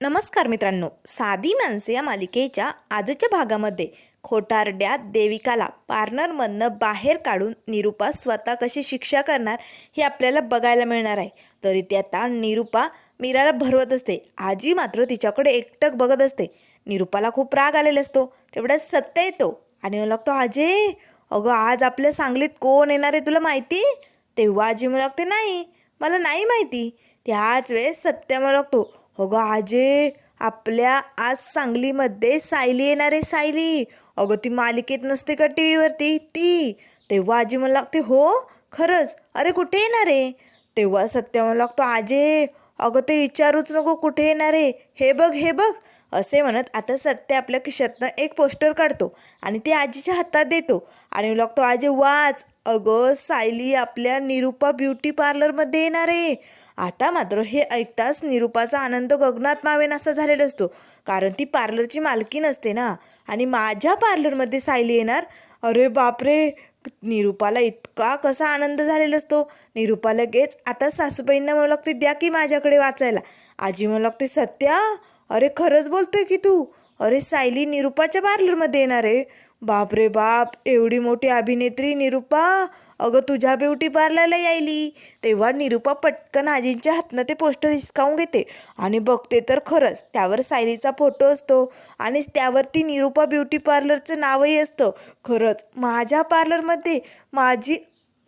नमस्कार मित्रांनो. साधी माणसे या मालिकेच्या आजच्या भागामध्ये खोटारड्या देविकाला पार्लरमधनं बाहेर काढून निरूपा स्वतः कशी शिक्षा करणार हे आपल्याला बघायला मिळणार आहे. तरी ते आता निरूपा मीराला भरवत असते. आजी मात्र तिच्याकडे एकटक बघत असते. निरूपाला खूप राग आलेला असतो. तेवढ्यात सत्य येतो. आणि मला लागतो आजे अगं आज आपल्या सांगलीत कोण येणार आहे तुला माहिती? तेव्हा आजी मला लागते नाही मला नाही माहिती. त्याच वेळेस सत्य मला लागतो अगं आजे आपल्या आज सांगलीमध्ये सायली येणार आहे सायली. अगं ती मालिकेत नसते का टी व्हीवरती ती. तेव्हा आजी मला लागते हो खरंच? अरे कुठे येणार आहे? तेव्हा सत्य मला लागतो आजे अगं ते विचारूच नको कुठे येणार आहे? हे बघ हे बघ. असे म्हणत आता सत्य आपल्या खिशातनं एक पोस्टर काढतो आणि ते आजीच्या हातात देतो. आणि लागतो आजे वाच. अगं सायली आपल्या निरूपा ब्युटी पार्लरमध्ये येणार आहे. आता मात्र हे ऐकताच निरूपाचा आनंद गगनात मावेन असा झालेला असतो. कारण ती पार्लरची मालकी नसते ना. आणि माझ्या पार्लरमध्ये सायली येणार? अरे बापरे! निरूपाला इतका कसा आनंद झालेला असतो. निरूपा लगेच आता सासूबाईंना मला लागते द्या की माझ्याकडे वाचायला. आजी मला लागते सत्या? अरे खरंच बोलतोय की तू? अरे सायली निरूपाच्या पार्लरमध्ये येणार आहे. बाप रे बाप! एवढी मोठी अभिनेत्री निरूपा? अगं तुझ्या ब्युटी पार्लरला यायली. तेव्हा निरूपा पटकन आजींच्या हातनं ते पोस्टर हिसकावून घेते. आणि बघते तर खरंच त्यावर सायलीचा फोटो असतो. आणि त्यावरती निरूपा ब्युटी पार्लरचं नावही असतं. खरंच माझ्या पार्लरमध्ये माझी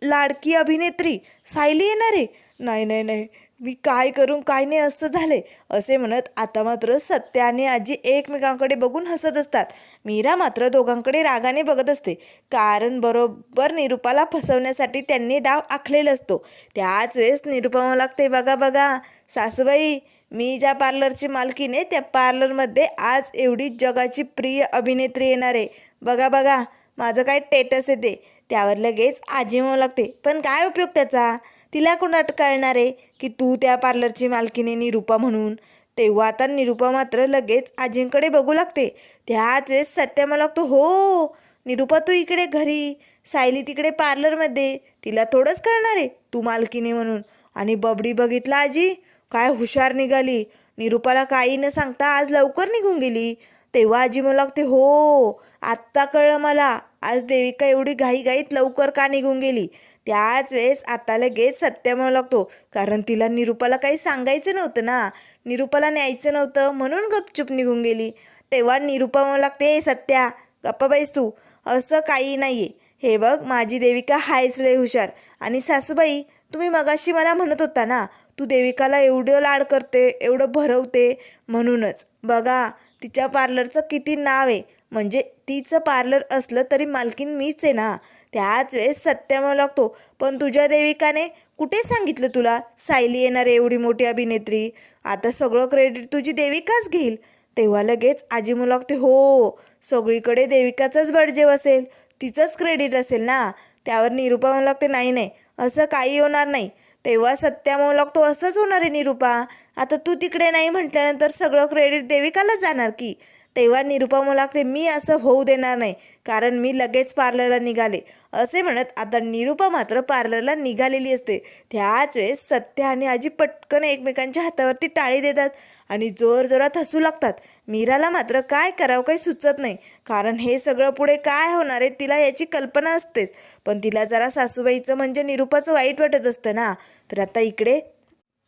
लाडकी अभिनेत्री सायली येणार आहे? नाही नाही नाही. मी काय करून काय नाही असं झाले असे म्हणत आता मात्र सत्य आणि आजी एकमेकांकडे बघून हसत असतात. मीरा मात्र दोघांकडे रागाने बघत असते. कारण बरोबर निरूपाला फसवण्यासाठी त्यांनी डाव आखलेला असतो. त्याच वेळेस निरूपा लागते बघा बघा सासूबाई मी ज्या पार्लरची मालकीने त्या पार्लरमध्ये आज एवढी जगाची प्रिय अभिनेत्री येणार आहे. बघा बघा माझं काय टेटस येते त्यावर लगेच आजी म्हणू लागते पण काय उपयोग त्याचा? तिला कोण कळणार आहे की तू त्या पार्लरची मालकीने निरूपा म्हणून? तेव्हा आता निरूपा मात्र लगेच आजींकडे बघू लागते. त्याच वेळेस सत्य मला लागतो हो निरूपा तू इकडे घरी. सायली तिकडे पार्लरमध्ये तिला थोडंच कळणार आहे तू मालकीने म्हणून. आणि बबडी बघितला आजी? काय हुशार निघाली. निरूपाला काही न सांगता आज लवकर निघून गेली. तेव्हा आजी मला लागते हो आत्ता कळलं मला. आज देविका एवढी घाईघाईत लवकर का निघून गेली? त्याच वेळेस आता लगेच सत्य म्हणू लागतो. कारण तिला निरूपाला काही सांगायचं नव्हतं ना. निरूपाला न्यायचं नव्हतं म्हणून गपचूप निघून गेली. तेव्हा निरूपा म्हणू लागते हे सत्या गप्पा बाईस तू. असं काही नाही आहे हे बघ माझी देविका हायच लय हुशार. आणि सासूबाई तुम्ही मगाशी मला म्हणत होता ना तू देविकाला एवढं लाड करते एवढं भरवते म्हणूनच. बघा तिच्या पार्लरचं किती नाव आहे. म्हणजे तिचं पार्लर असलं तरी मालकीन मीच आहे ना. त्याच वेळेस सत्य लागतो. पण तुझ्या देविकाने कुठे सांगितलं तुला? सायली येणार आहे एवढी मोठी अभिनेत्री. आता सगळं क्रेडिट तुझी देविकाच घेईल. तेव्हा लगेच आजी मुलागते लागते हो सगळीकडे देविकाचाच बडजेव असेल. तिचंच क्रेडिट असेल ना. त्यावर निरूपा म्हणू लागते नाही नाही असं काही होणार नाही. तेव्हा सत्या म्हणू लागतो असंच होणार आहे निरूपा. आता तू तिकडे नाही म्हटल्यानंतर सगळं क्रेडिट देविकालाच जाणार की. तेव्हा निरुपा मला लागते मी असं होऊ देणार नाही कारण मी लगेच पार्लरला निघाले. असे म्हणत आता निरुपा मात्र पार्लरला निघालेली असते. त्याच वेळेस सत्य आणि आजी पटकन एकमेकांच्या हातावरती टाळी देतात आणि जोर जोरात हसू लागतात. मीराला मात्र काय करावं काही सुचत नाही कारण हे सगळं पुढे काय होणार आहे तिला याची कल्पना असतेच. पण तिला जरा सासूबाईचं म्हणजे निरुपाचं वाईट वाटत असतं ना. तर आता इकडे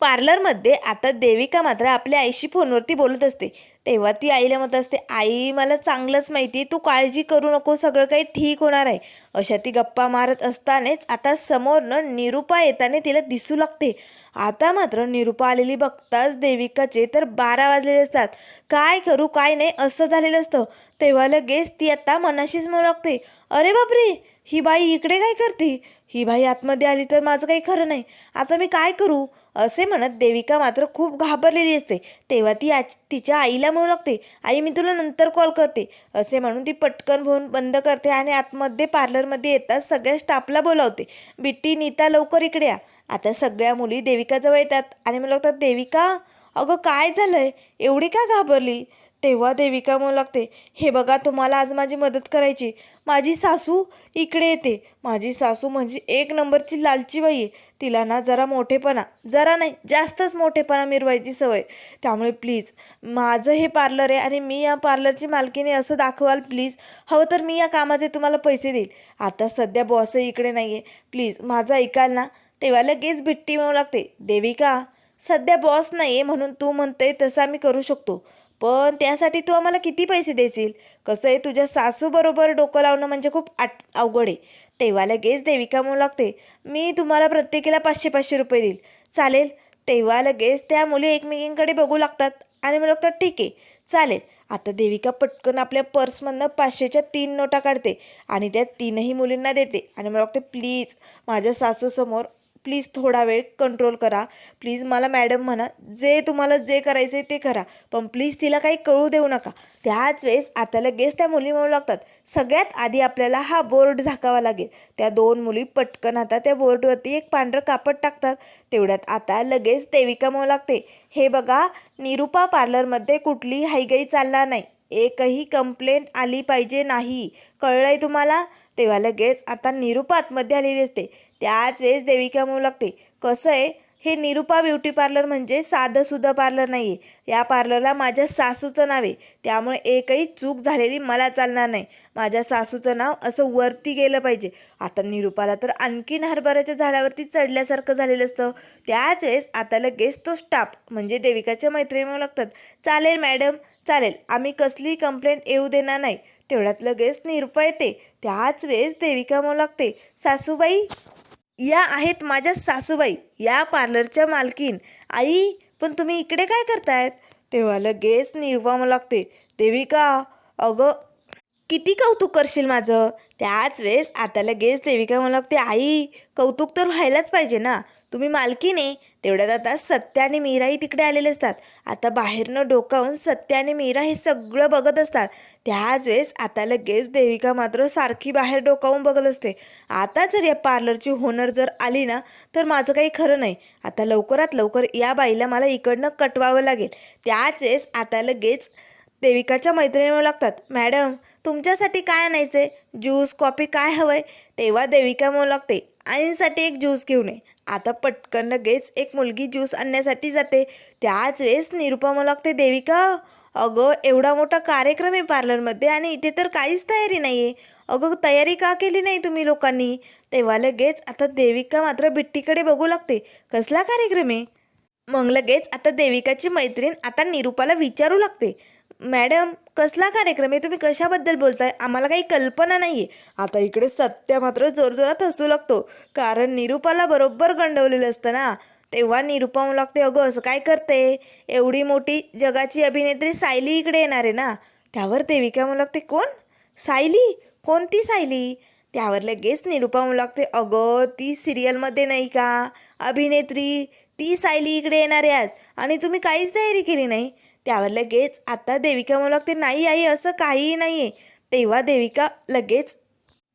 पार्लरमध्ये आता देविका मात्र आपल्या आईशी फोनवरती बोलत असते. तेव्हा ती आईला म्हणत असते आई मला चांगलंच माहिती आहे तू काळजी करू नको सगळं काही ठीक होणार आहे. अशा ती गप्पा मारत असतानाच आता समोरनं निरूपा येताना तिला दिसू लागते. आता मात्र निरूपा आलेली बघताच देविकाचे तर बारा वाजलेले असतात. काय करू काय नाही असं झालेलं असतं. तेव्हा लगेच ती आता मनाशीच म्हणू लागते अरे बापरे ही बाई इकडे काय करते? ही बाई आतमध्ये आली तर माझं काही खरं नाही. आता मी काय करू? असे म्हणत देविका मात्र खूप घाबरलेली असते. तेव्हा ती आज तिच्या आईला म्हणू लागते आई मी तुला नंतर कॉल करते. असे म्हणून ती पटकन फोन बंद करते आणि आतमध्ये पार्लरमध्ये येतात सगळ्या स्टाफला बोलावते बिट्टी नीता लवकर इकडे या. आता सगळ्या मुली देविकाजवळ येतात आणि मला लागतात देविका अगं काय झालं आहे एवढी का घाबरली? तेव्हा देविका म्हणू लागते हे बघा तुम्हाला आज माझी मदत करायची. माझी सासू इकडे येते. माझी सासू म्हणजे एक नंबरची लालची बाई आहे. तिला ना जरा मोठेपणा जरा नाही जास्तच मोठेपणा मिरवायची सवय. त्यामुळे प्लीज माझं हे पार्लर आहे आणि मी या पार्लरची मालकीने असं दाखवाल प्लीज हवं तर मी या कामाचे तुम्हाला पैसे देईल. आता सध्या बॉसही इकडे नाही आहे प्लीज माझं ऐकाल ना? तेव्हा लगेच बिट्टी मिळू लागते देविका सध्या बॉस नाही आहे म्हणून तू म्हणते तसं आम्ही करू शकतो. पण त्यासाठी तू आम्हाला किती पैसे देशील? कसं आहे तुझ्या सासूबरोबर डोकं लावणं म्हणजे खूप आट अवघड आहे. तेव्हा लगेच देविका म्हणू लागते मी तुम्हाला प्रत्येकीला पाचशे पाचशे रुपये देईल. चालेल. तेव्हा लगेच त्या मुली एकमेकींकडे बघू लागतात आणि मग लागतात ठीक आहे चालेल. आता देविका पटकन आपल्या पर्समधनं पाचशेच्या तीन नोटा काढते आणि त्या तीनही मुलींना देते आणि मला लागते प्लीज माझ्या सासूसमोर प्लीज थोडा वेळ कंट्रोल करा. प्लीज मला मॅडम म्हणा जे तुम्हाला जे करायचं आहे ते करा. पण प्लीज तिला काही कळू देऊ नका. त्याच वेळेस आता लगेच त्या मुली म्हणू लागतात सगळ्यात आधी आपल्याला हा बोर्ड झाकावा लागेल. त्या दोन मुली पटकन आता त्या बोर्डवरती एक पांढरं कापड टाकतात. तेवढ्यात आता लगेच देविका म्हणू लागते हे बघा निरुपा पार्लरमध्ये कुठली हायगाई चालणार नाही. एकही कंप्लेंट आली पाहिजे नाही. कळलंय तुम्हाला? तेव्हा लगेच आता निरुपा आतमध्ये आलेली असते. त्याच वेळेस देविका म्हणू लागते? कसं आहे? हे निरुपा ब्युटी पार्लर म्हणजे साधंसुद्धा पार्लर नाही आहे या पार्लरला माझ्या सासूचं नाव आहे. त्यामुळे एकही चूक झालेली मला चालणार नाही. माझ्या सासूचं नाव असं वरती गेलं पाहिजे. आता निरुपाला तर आणखीन हरभऱ्याच्या झाडावरती चढल्यासारखं झालेलं असतं. त्याच वेळेस आता लगेच तो स्टाफ म्हणजे देविकाच्या मैत्रिणी म्हणू लागतात चालेल मॅडम चालेल. आम्ही कसलीही कंप्लेंट येऊ देणार नाही. तेवढ्यात लगेच निरुपा येते. त्याच वेळेस देविका म्हणू लागते सासूबाई या आहेत माझ्या सासूबाई या पार्लरच्या मालकीन आई पण तुम्ही इकडे काय करतायत? तेव्हा लगेच निर्वाम लागते. देविका अगं किती कौतुक करशील माझं? त्याच वेळेस आता लगेच देविका मला लागते आई कौतुक तर व्हायलाच पाहिजे ना. तुम्ही मालकीने तेवढ्यात आता सत्य आणि मीराही तिकडे आलेले असतात. आता बाहेरनं डोकावून सत्य आणि मीरा हे सगळं बघत असतात. त्याच वेळेस आता लगेच देविका मात्र सारखी बाहेर डोकावून बघत असते. आता जर या पार्लरची होनर जर आली ना तर माझं काही खरं नाही. आता लवकरात लवकर या बाईला मला इकडनं कटवावं लागेल. त्याच वेळेस आता लगेच देविकाच्या मैत्रिणी लागतात. मॅडम तुमच्यासाठी काय आणायचं आहे ज्यूस कॉफी काय हवं आहे तेव्हा देविका म्हणू लागते आईंसाठी एक ज्यूस घेऊन ये. आता पटकन लगेच एक मुलगी ज्यूस आणण्यासाठी जाते. त्याच वेळेस निरुपा मला लागते देविका अगं एवढा मोठा कार्यक्रम आहे पार्लरमध्ये आणि इथे तर काहीच तयारी नाही आहे अगं तयारी का केली नाही तुम्ही लोकांनी? तेव्हा लगेच आता देविका मात्र बिट्टीकडे बघू लागते कसला कार्यक्रम आहे? मग लगेच आता देविकाची मैत्रीण आता निरुपाला विचारू लागते मॅडम कसला कार्यक्रम आहे? तुम्ही कशाबद्दल बोलताय? आम्हाला काही कल्पना नाही आहे आता इकडे सत्य मात्र जोरजोरात हसू लागतो. कारण निरुपाला बरोबर गंडवलेलं असतं ना. तेव्हा निरुपा म्हणू लागते अगं असं काय करते? एवढी मोठी जगाची अभिनेत्री सायली इकडे येणार आहे ना. त्यावर देविका म्हणू लागते कोण? सायली? कोणती सायली? त्यावर लगेच निरुपा म्हणू लागते अगं ती सिरियलमध्ये नाही का? अभिनेत्री ती सायली इकडे येणार आहे आज. आणि तुम्ही काहीच तयारी केली नाही. त्यावर लगेच आता देविका म्हणू लागते नाही आई असं काहीही नाही आहे तेव्हा देविका लगेच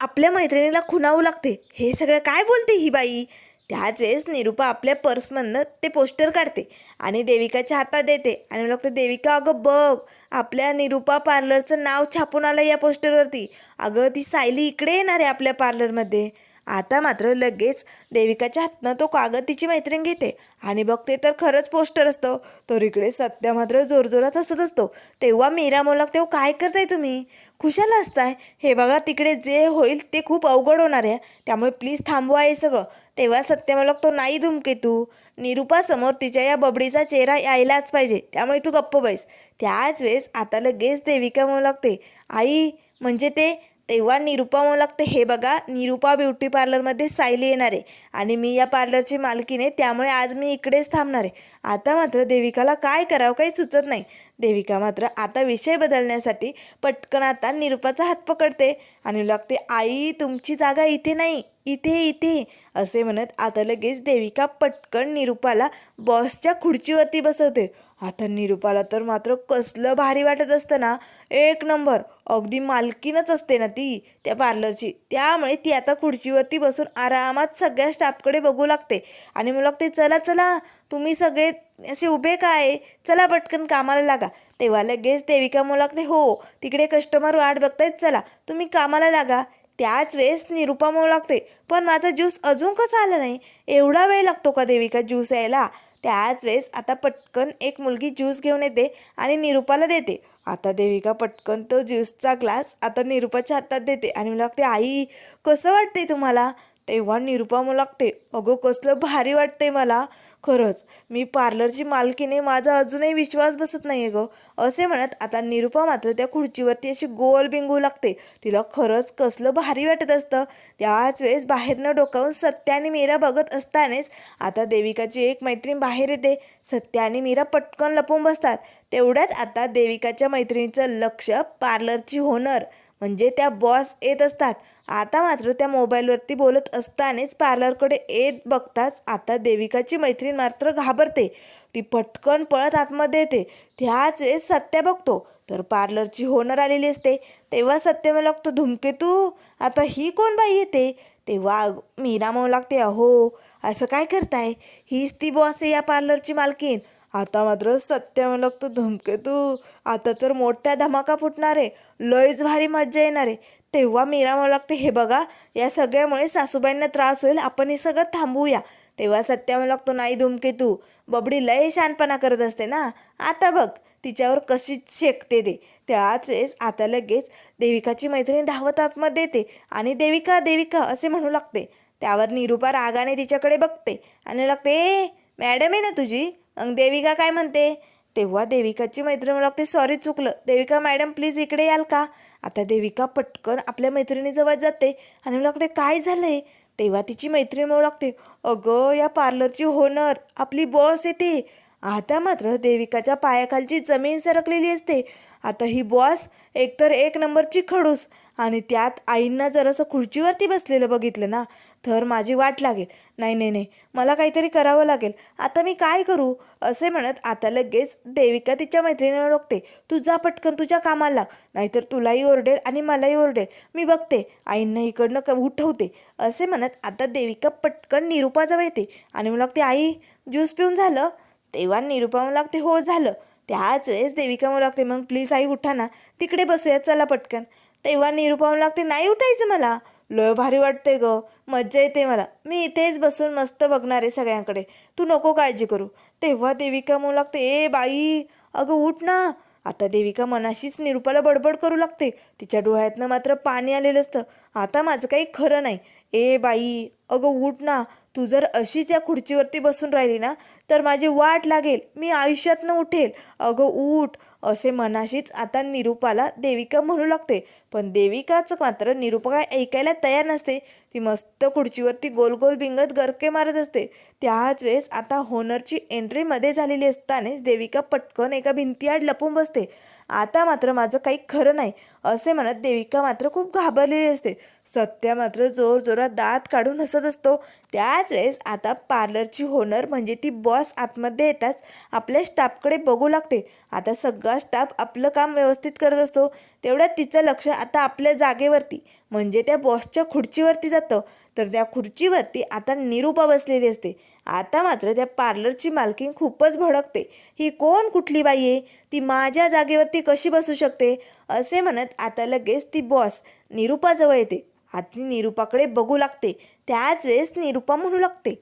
आपल्या मैत्रिणीला खुणावू लागते. हे सगळं काय बोलते ही बाई? त्याच वेळेस निरुपा आपल्या पर्समधनं ते पोस्टर काढते आणि देविकाच्या हातात देते आणि लागते देविका अगं बघ आपल्या निरुपा पार्लरचं नाव छापून आलं या पोस्टरवरती. अगं ती सायली इकडे येणार आहे आपल्या पार्लरमध्ये. आता मात्र लगेच देविकाच्या हातनं तो कागद तिची मैत्रीण घेते. आणि बघते तर खरंच पोस्टर असतं. तर इकडे सत्या मात्र जोरजोरात हसत असतो. तेव्हा मीरा मोलक तेव्हा काय करताय तुम्ही? खुशाला असताय. हे बघा तिकडे जे होईल ते खूप अवघड होणार आहे. त्यामुळे प्लीज थांबवा हे सगळं. तेव्हा सत्या तो नाही धुमके तू. निरुपासमोर तिच्या या बबडीचा चेहरा यायलाच पाहिजे. त्यामुळे तू गप्प बैस. त्याच वेळेस आता लगेच देविका म्हणू लागते आई म्हणजे ते तेव्हा निरुपा म्हणू लागते हे बघा निरुपा ब्युटी पार्लरमध्ये सायली येणार आहे आणि मी या पार्लरची मालकीने त्यामुळे आज मी इकडेच थांबणार आहे. आता मात्र देविकाला काय करावं काही सुचत नाही. देविका मात्र आता विषय बदलण्यासाठी पटकन आता निरुपाचा हात पकडते आणि लागते आई तुमची जागा इथे नाही इथे इथे. असे म्हणत आता लगेच देविका पटकन निरुपाला बॉसच्या खुर्चीवरती बसवते. आता निरूपाला तर मात्र कसलं भारी वाटत असतं ना. एक नंबर. अगदी मालकीनच असते ना ती त्या पार्लरची. त्यामुळे ती आता खुर्चीवरती बसून आरामात सगळ्या स्टाफकडे बघू लागते. आणि मग लागते चला चला तुम्ही सगळे असे उभे काय चला पटकन कामाला लागा. तेव्हा लगेच देविका म्हणू लागते हो तिकडे कस्टमर वाट बघतायत चला तुम्ही कामाला लागा. त्याच वेळेस निरूपा म्हणू लागते पण माझा ज्यूस अजून कसा आला नाही? एवढा वेळ लागतो का देविका ज्यूस यायला? त्याच वेळेस आता पटकन एक मुलगी ज्यूस घेऊन येते आणि निरूपाला देते. आता देविका पटकन तो ज्यूसचा ग्लास आता निरूपाच्या हातात देते आणि मला लागते आई कसं वाटते तुम्हाला? तेव्हा निरूपा लागते अगं कसलं भारी वाटतंय मला. खरंच मी पार्लरची मालकीने माझा अजूनही विश्वास बसत नाही आहे गं. असे म्हणत आता निरुपा मात्र त्या खुर्चीवरती अशी गोल बिंगू लागते. तिला खरंच कसलं भारी वाटत असतं. त्याच वेळेस बाहेरनं डोकावून सत्य आणि मीरा बघत असतानाच आता देविकाची एक मैत्रीण बाहेर येते. सत्य आणि मीरा पटकन लपून बसतात. तेवढ्यात आता देविकाच्या मैत्रिणीचं लक्ष पार्लरची होणार. म्हणजे त्या बॉस येत असतात. आता मात्र त्या मोबाईलवरती बोलत असतानाच पार्लरकडे येत बघताच आता देविकाची मैत्रीण मात्र घाबरते. ती पटकन पळत आतमध्ये येते. त्याच वेळेस सत्य बघतो. तर पार्लरची होणार आलेली असते. तेव्हा सत्य म्हणू लागतो धुमकेतू आता ही कोण बाई येते? तेव्हा अग- मीरा म्हणू लागते अहो असं काय करताय? हीच ती बॉस आहे या पार्लरची मालकीन आता मात्र सत्य म्हणू लागतो धुमकेतू आता तर मोठ्या धमाका फुटणार आहे. लयच भारी मज्जा येणार आहे. तेव्हा मीरा लागते हे बघा या सगळ्यामुळे सासूबाईंना त्रास होईल आपण हे सगळं थांबवूया तेव्हा सत्या लागतो नाही धुमकेतू बबडी लय शानपणा करत असते ना आता बघ तिच्यावर कशी शेकते ते. त्याच वेळेस आता लगेच देविकाची मैत्रिणी धावत आतमध्ये येते आणि देविका देविका असे म्हणू लागते. त्यावर निरूपा रागाने तिच्याकडे बघते आणि लागते ए मॅडम आहे ना तुझी? मग देविका काय म्हणते तेव्हा देविकाची मैत्रीण म्हणू लागते सॉरी चुकलं. देविका मॅडम प्लीज इकडे याल का? आता देविका पटकन आपल्या मैत्रिणीजवळ जाते आणि लागते काय झालंय? तेव्हा तिची मैत्रीण म्हणू लागते अगं या पार्लरची होनर आपली बॉस येते आता मात्र देविकाच्या पायाखालची जमीन सरकलेली असते. आता ही बॉस एकतर एक नंबरची खडूस आणि त्यात आईंना जरासं खुर्चीवरती बसलेलं बघितलं ना तर माझी वाट लागेल. नाही नाही नाही. मला काहीतरी करावं लागेल. आता मी काय करू? असे म्हणत आता लगेच देविका तिच्या मैत्रिणीला रोखते. तू जा पटकन तुझ्या कामाला लाग. नाहीतर तुलाही ओरडेल आणि मलाही ओरडेल. मी बघते. आईंना इकडनं क उठवते. असे म्हणत आता देविका पटकन निरूपाजवळ येते. आणि मला लागते आई ज्यूस पिऊन झालं? तेव्हा निरूपा मला लागते हो झालं. त्याच वेळेस देविका मला लागते मग प्लीज आई उठा ना. तिकडे बसूया चला पटकन. तेव्हा निरूपा म्हणू लागते नाही उठायचं मला. लय भारी वाटते ग. मज्जा येते मला. मी इथेच बसून मस्त बघणार आहे सगळ्यांकडे. तू नको काळजी करू. तेव्हा देविका म्हणू लागते ए बाई अगं उठ ना. आता देविका मनाशीच निरूपाला बडबड करू लागते. तिच्या डोळ्यातनं मात्र पाणी आलेलं असतं. आता माझं काही खरं नाही. ए बाई अगं उठ ना. तू जर अशीच या खुर्चीवरती बसून राहिली ना तर माझी वाट लागेल. मी आयुष्यातनं उठेल. अगं उठ. असे मनाशीच आता निरूपाला देविका म्हणू लागते. पण देविकाचं मात्र निरूपा ऐकायला तयार नसते. ती मस्त खुर्चीवरती गोल गोल बिंगत गरके मारत असते. त्याच वेळेस आता होनरची एंट्रीमध्ये झालेली असतानाच देविका पटकन एका भिंतीआड लपून बसते. आता मात्र माझं काही खरं नाही असे म्हणत देविका मात्र खूप घाबरलेली असते. सत्या मात्र जोर जोरात दात काढून हसत असतो. त्याच वेळेस आता पार्लरची होनर म्हणजे ती बॉस आतमध्ये येताच आपल्या स्टाफकडे बघू लागते. आता सगळा स्टाफ आपलं काम व्यवस्थित करत असतो. तेवढ्यात तिचं लक्ष आता आपल्या जागेवरती. म्हणजे त्या बॉसच्या खुर्चीवरती जातं. तर त्या खुर्चीवरती आता निरूपा बसलेली असते. आता मात्र त्या पार्लरची मालकीन खूपच भडकते. ही कोण कुठली बाई आहे? ती माझ्या जागेवरती कशी बसू शकते? असे म्हणत आता लगेच ती बॉस निरूपाजवळ येते. आता निरूपाकडे बघू लागते. त्याच वेळेस निरूपा म्हणू लागते.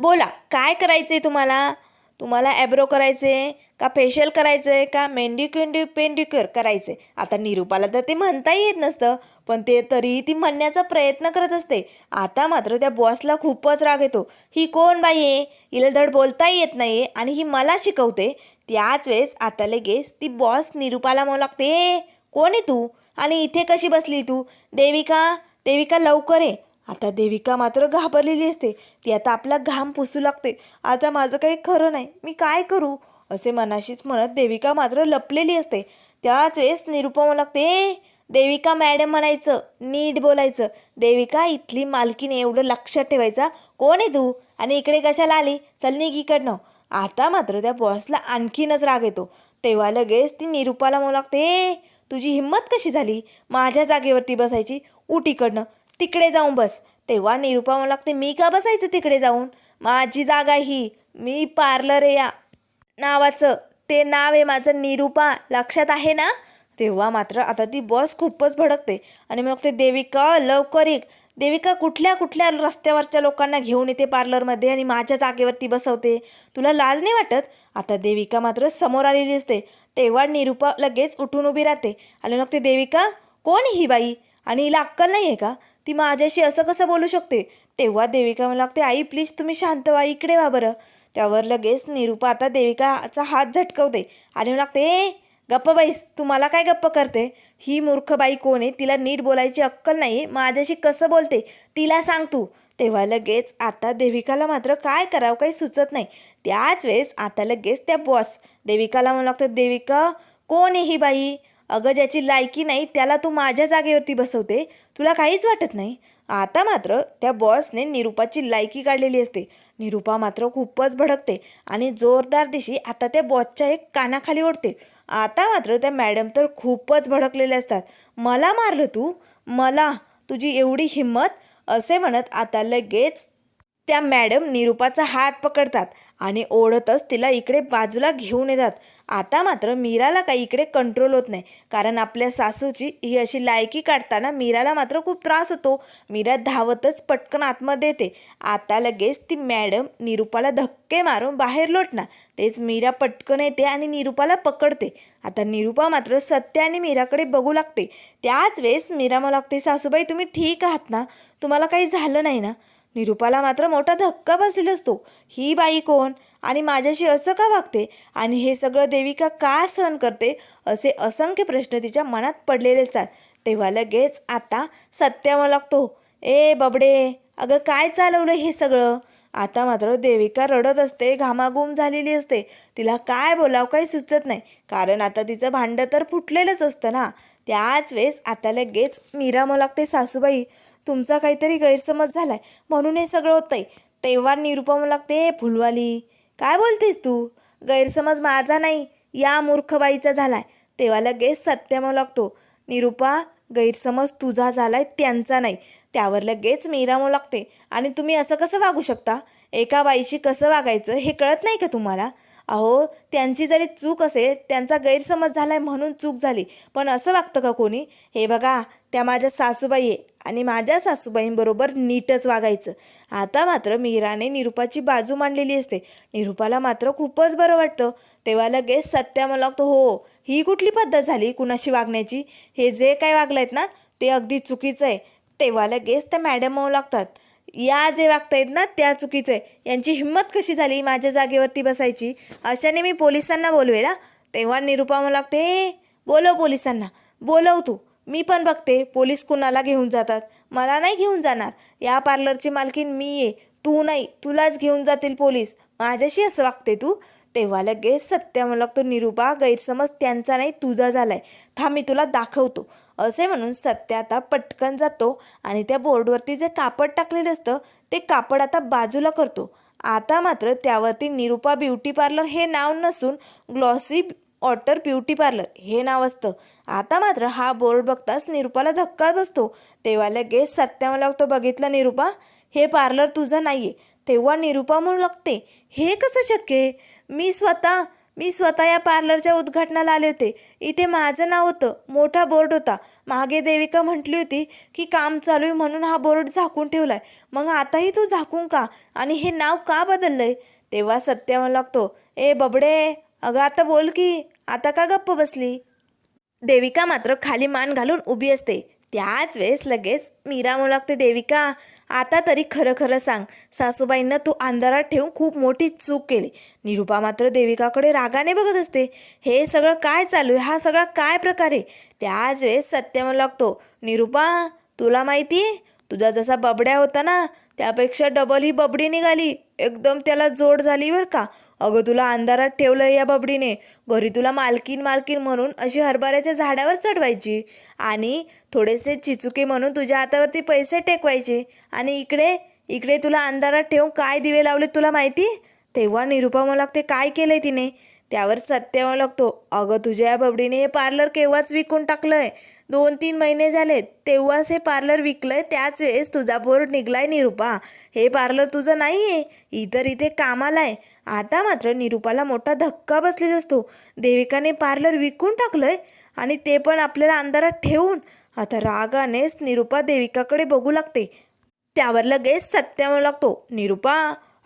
बोला काय करायचं आहे तुम्हाला? तुम्हाला ॲब्रो करायचे का फेशियल करायचं आहे का मेंडिक्युंडी पेंडिक्युअर करायचं आहे आता निरूपाला तर ते म्हणताही येत नसतं. पण ते तरीही ती म्हणण्याचा प्रयत्न करत असते. आता मात्र त्या बॉसला खूपच राग येतो. ही कोण बाई आहे? हिला धड बोलताही येत नाही आहे आणि ही मला शिकवते. त्याच वेळेस आता लगेच ती बॉस निरूपाला म्हणू लागते "ए, कोण आहे तू? आणि इथे कशी बसली तू? देविका देविका लवकर आहे आता देविका मात्र घाबरलेली असते. ती आता आपला घाम पुसू लागते. आता माझं काही खरं नाही. मी काय करू? असे मनाशीच म्हणत देविका मात्र लपलेली असते. त्याच वेळेस निरूपा म्हणू लागते "ए, देविका मॅडम म्हणायचं नीट बोलायचं. देविका इथली मालकीने एवढं लक्षात ठेवायचा कोण आहे तू? आणि इकडे कशाला आली? चल निघ इकडनं. आता मात्र त्या बॉसला आणखीनच राग येतो. तेव्हा लगेच ती निरुपाला म्हणू लागते तुझी हिंमत कशी झाली? माझ्या जागेवरती बसायची? उटीकडनं इकडनं. तिकडे जाऊन बस. तेव्हा निरुपा म्हणू लागते मी का बसायचं तिकडे जाऊन? माझी जागा ही. मी पार्लर या नावाचं. ते नाव आहे माझं निरुपा. लक्षात आहे ना? तेव्हा मात्र आता ती बस खूपच भडकते. आणि मग ते देविका लवकर एक देविका कुठल्या कुठल्या रस्त्यावरच्या लोकांना घेऊन येते पार्लरमध्ये आणि माझ्या जागेवरती बसवते? तुला लाज नाही वाटत? आता देविका मात्र समोर आलेली असते तेव्हा निरुपा लगेच उठून उभी राहते. आणि मग ते देविका कोण ही बाई? आणि हिला अक्कल नाही आहे का? ती माझ्याशी असं कसं बोलू शकते? तेव्हा देविका मला लागते आई प्लीज तुम्ही शांत व्हा इकडे व्हा बरं. त्यावर लगेच निरुपा आता देविकाचा हात झटकवते. आणि मला लागते गप्प बाईस तू मला काय गप्प करते? ही मूर्ख बाई कोण आहे? तिला नीट बोलायची अक्कल नाही माझ्याशी कसं बोलते? तिला सांग तू. तेव्हा लगेच आता देविकाला मात्र काय करावं काही सुचत नाही. त्याच वेळेस आता लगेच त्या बॉस देविकाला म्हणू लागतं देविका कोण आहे ही बाई? अगं ज्याची लायकी नाही त्याला तू माझ्या जागेवरती बसवते. तुला काहीच वाटत नाही. आता मात्र त्या बॉसने निरुपाची लायकी काढलेली असते. निरुपा मात्र खूपच भडकते आणि जोरदार दिशी आता त्या बॉसच्या एक कानाखाली ओढते. आता मात्र त्या मॅडम तर खूपच भडकलेल्या असतात. मला मारलं तू? मला? तुझी एवढी हिंमत? असे म्हणत आता लगेच त्या मॅडम निरुपाचा हात पकडतात आणि ओढतच तिला इकडे बाजूला घेऊन येतात. आता मात्र मीराला काही इकडे कंट्रोल होत नाही. कारण आपल्या सासूची ही अशी लायकी काढताना मीराला मात्र खूप त्रास होतो. मीरा धावतच पटकन आतमध्ये येते. आता लगेच ती मॅडम निरुपाला धक्के मारून बाहेर लोटणार. तेच मीरा पटकन येते आणि निरुपाला पकडते. आता निरुपा मात्र सत्य आणि मीराकडे बघू लागते. त्याच वेळेस मीरा मला लागते सासूबाई तुम्ही ठीक आहात ना? तुम्हाला काही झालं नाही ना? निरुपाला मात्र मोठा धक्का बसलेला असतो. ही बाई कोण? आणि माझ्याशी असं का वागते? आणि हे सगळं देविका का सहन करते? असे असंख्य प्रश्न तिच्या मनात पडलेले असतात. तेव्हा लगेच आता सत्य लागतो ए बबडे अगं काय चालवलं हे सगळं? आता मात्र देविका रडत असते घामाघूम झालेली असते. तिला काय बोलावं काही सुचत नाही. कारण आता तिचं भांडं तर फुटलेलंच असतं ना. त्याच वेळेस आता लगेच मीरा लागते सासूबाई. तुमचा काहीतरी गैरसमज झालाय. म्हणून हे सगळं होतंय. तेव्हा निरुपमा लागते फुलवाली काय बोलतेस तू? गैरसमज माझा नाही. या मूर्खबाईचा झालाय. तेव्हा लगेच सत्यमो लागतो निरुपा गैरसमज तुझा झालाय त्यांचा नाही. त्यावर लगेच मीरा लागते आणि तुम्ही असं कसं वागू शकता? एका बाईशी कसं वागायचं हे कळत नाही का तुम्हाला? अहो त्यांची जरी चूक असेल त्यांचा गैरसमज झाला आहे म्हणून चूक झाली. पण असं वागतं का कोणी? हे बघा त्या माझ्या सासूबाई आहे आणि माझ्या सासूबाईंबरोबर नीटच वागायचं. आता मात्र मीराने निरुपाची बाजू मांडलेली असते. निरुपाला मात्र खूपच बरं वाटतं. तेव्हा लगेच सत्या मला लागतो हो ही कुठली पद्धत झाली कुणाशी वागण्याची? हे जे काय वागलं आहेत ना ते अगदी चुकीचं आहे. तेव्हा लगेच त्या मॅडम लागतात या जे वागतायत ना त्या चुकीचं. आहे यांची हिंमत कशी झाली? माझ्या जागेवरती बसायची. अशाने मी पोलिसांना बोलवेल ना? तेव्हा निरुपा मला लागते हे बोलव पोलिसांना. बोलव तू. मी पण बघते. पोलीस कुणाला घेऊन जातात? मला नाही घेऊन जाणार. या पार्लरची मालकीन मी आहे. तू नाही. तुलाच घेऊन जातील पोलीस. माझ्याशी असं वागते तू? तेव्हा लगेच सत्य मला लागतो निरुपा गैरसमज त्यांचा नाही तुझा झालाय. थांब मी तुला दाखवतो. असे म्हणून सत्य आता पटकन जातो आणि त्या बोर्डवरती जे कापड टाकलेलं असतं ते कापड आता बाजूला करतो. आता मात्र त्यावरती निरुपा ब्युटी पार्लर हे नाव नसून ग्लॉसी वॉटर ब्युटी पार्लर हे नाव असतं. आता मात्र हा बोर्ड बघताच निरुपाला धक्का बसतो. तेव्हा लगेच सत्याला लागतो बघितलं निरुपा हे पार्लर तुझं नाही आहे तेव्हा निरुपा म्हणू लागते हे कसं शक्य आहे? मी स्वतः मी स्वतः या पार्लरच्या उद्घाटनाला आले होते. इथे माझं नाव होतं. मोठा बोर्ड होता. मागे देविका म्हटली होती की काम चालू आहे म्हणून हा बोर्ड झाकून ठेवलाय. मग आताही तू झाकून का? आणि हे नाव का बदललंय? तेव्हा सत्य म्हणू लागतो ए बबडे अगं आता बोल की. आता का गप्प बसली? देविका मात्र खाली मान घालून उभी असते. त्याच वेळेस लगेच मीरा म्हणू लागते देविका आता तरी खरं खरं सांग. सासूबाईंना तू अंधारात ठेवून खूप मोठी चूक केली. निरुपा मात्र देविकाकडे रागाने बघत असते. हे सगळं काय चालू आहे? हा सगळा काय प्रकार आहे? त्याच वेळेस सत्यम लागतो. निरुपा तुला माहिती आहे? तुझा जसा बबड्या होता ना त्यापेक्षा डबल ही बबडी निघाली. एकदम त्याला जोड झाली बरं का? अगं तुला अंधारात ठेवलं या बबडीने. घरी तुला मालकीन मालकीन म्हणून अशी हरभऱ्याच्या झाडावर चढवायची. आणि थोडेसे चिचुके म्हणून तुझ्या हातावरती पैसे टेकवायचे. आणि इकडे इकडे तुला अंधारात ठेवून काय दिवे लावले तुला माहिती? तेव्हा निरुपा मला लागते काय केलंय तिने? त्यावर सत्यावा लागतो अगं तुझ्या या बबडीने हे पार्लर केव्हाच विकून टाकलंय? दोन तीन महिने झाले तेव्हाच हे पार्लर विकलंय त्याच वेळेस तुझा बोर्ड निघलाय निरुपा हे पार्लर तुझं नाही आहे इतर इथे कामाला आहे. आता मात्र निरुपाला मोठा धक्का बसलेला असतो. देविकाने पार्लर विकून टाकलंय आणि ते पण आपल्याला अंधारात ठेवून आता रागानेच निरुपा देविकाकडे बघू लागते. त्यावर लगेच सत्यावं लागतो निरुपा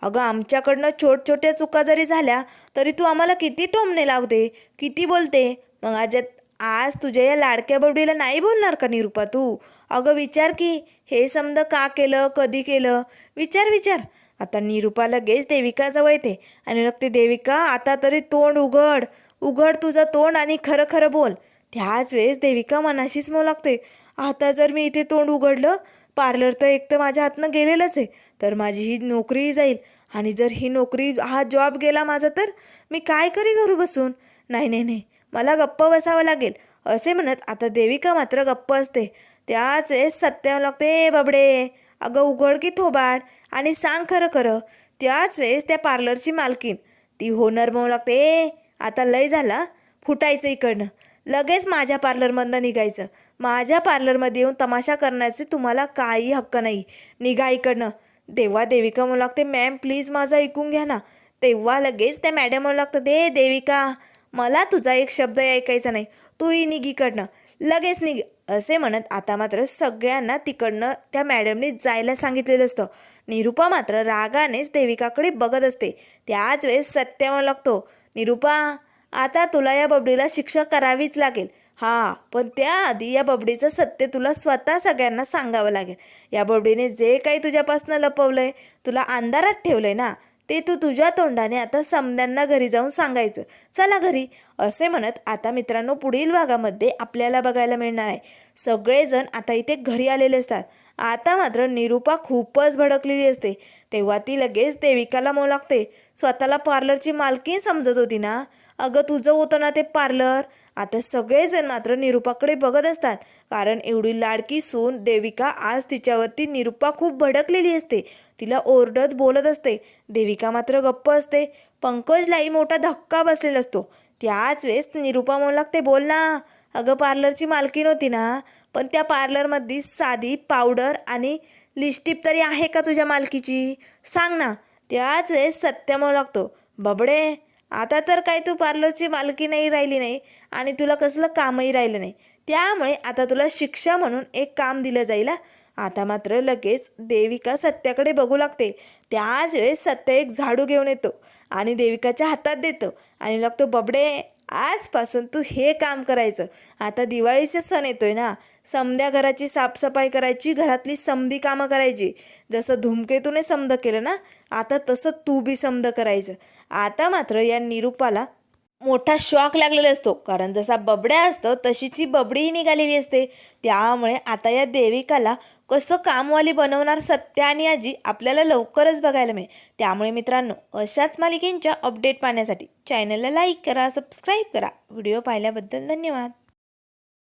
अगं आमच्याकडनं छोट छोट्या चुका जरी झाल्या तरी तू आम्हाला किती टोमणे लावते किती बोलते? मग आज आज तुझ्या या लाडक्या बडीला नाही बोलणार का निरुपा तू? अगं विचार की हे समज का केलं कधी केलं? विचार विचार. आता निरुपा लगेच देविकाजवळ येते आणि लागते देविका आता तरी तोंड उघड उघड तुझं तोंड आणि खरं खरं बोल. त्याच वेळेस देविका मनाशीच मग लागते आता जर मी इथे तोंड उघडलं पार्लर तर एक तर माझ्या हातनं गेलेलंच आहे तर माझी ही नोकरीही जाईल. आणि जर ही नोकरी हा जॉब गेला माझा तर मी काय करी घरू बसून? नाही नाही नाही मला गप्प बसावं लागेल. असे म्हणत आता देविका मात्र गप्प असते. त्याच वेळेस सत्यावं लागते बाबडे अगं उघड की थोबाड आणि सांग खरं खरं. त्याच वेळेस त्या पार्लरची मालकीन ती होणार म्हणू लागते "ए, आता लय झाला फुटायचं इकडनं. लगेच माझ्या पार्लरमधनं निघायचं. माझ्या पार्लरमध्ये येऊन तमाशा करण्याचे तुम्हाला काही हक्क नाही. निघा इकडनं. देवा देविका म्हणू लागते मॅम प्लीज माझं ऐकून घ्या ना. तेव्हा लगेच त्या मॅडम म्हणू लागतं दे देविका मला तुझा एक शब्द ऐकायचा नाही. तूही निघ इकडनं. लगेच निघ. असे म्हणत आता मात्र सगळ्यांना तिकडनं त्या मॅडमने जायला सांगितलेलं असतं. निरुपा मात्र रागानेच देविकाकडे बघत असते. त्याच वेळेस सत्य म्हणू लागतो निरुपा आता तुला या बबडीला शिक्षा करावीच लागेल. हां पण त्याआधी या बबडीचं सत्य तुला स्वतः सगळ्यांना सांगावं लागेल. या बबडीने जे काही तुझ्यापासनं आहे तुला अंधारात ठेवलं आहे ना ते तू तुझ्या तोंडाने आता समद्यांना घरी जाऊन सांगायचं. चला घरी. असे म्हणत आता मित्रांनो पुढील भागामध्ये आपल्याला बघायला मिळणार आहे. सगळेजण आता इथे घरी आलेले असतात. आता मात्र निरुपा खूपच भडकलेली असते. तेव्हा ती लगेच देविकाला मो लागते स्वतःला पार्लरची मालकी समजत होती ना. अगं तुझं होतं ना ते पार्लर. आता सगळेजण मात्र निरुपाकडे बघत असतात. कारण एवढी लाडकी सून देविका आज तिच्यावरती निरुपा खूप भडकलेली असते. तिला ओरडत बोलत असते. देविका मात्र गप्प असते. पंकजलाही मोठा धक्का बसलेला असतो. त्याच वेळेस निरुपा म्हणू लागते बोल ना. अगं पार्लरची मालकी नव्हती ना. पण त्या पार्लरमध्ये साधी पावडर आणि लिपस्टिक तरी आहे का तुझ्या मालकीची? सांग ना. त्याच वेळेस सत्य म्हणू लागतो बबडे आता तर काय तू पार्लरची मालकी नाही राहिली नाही आणि तुला कसलं कामही राहिलं नाही. त्यामुळे आता तुला शिक्षा म्हणून एक काम दिलं जाईल आता मात्र लगेच देविका सत्याकडे बघू लागते. त्याच वेळेस सत्य एक झाडू घेऊन येतो आणि देविकाच्या हातात देतो आणि लागतो बबडे आजपासून तू हे काम करायचं. आता दिवाळीचा सण येतोय ना समध्या घराची साफसफाई करायची घरातली समधी कामं करायची. जसं धूमकेतूने समद केलं ना आता तसं तू बी समद करायचं. आता मात्र या निरूपाला मोठा शॉक लागलेला असतो. कारण जसा बबड्या असतं तशीची बबडीही निघालेली असते. त्यामुळे आता या देविकाला कसं कामवाली बनवणार सत्य आणि आजी आपल्याला लवकरच बघायला मिळेल. त्यामुळे मित्रांनो अशाच मालिकेंच्या अपडेट पाहण्यासाठी चॅनलला लाईक करा सबस्क्राईब करा. व्हिडिओ पाहिल्याबद्दल धन्यवाद.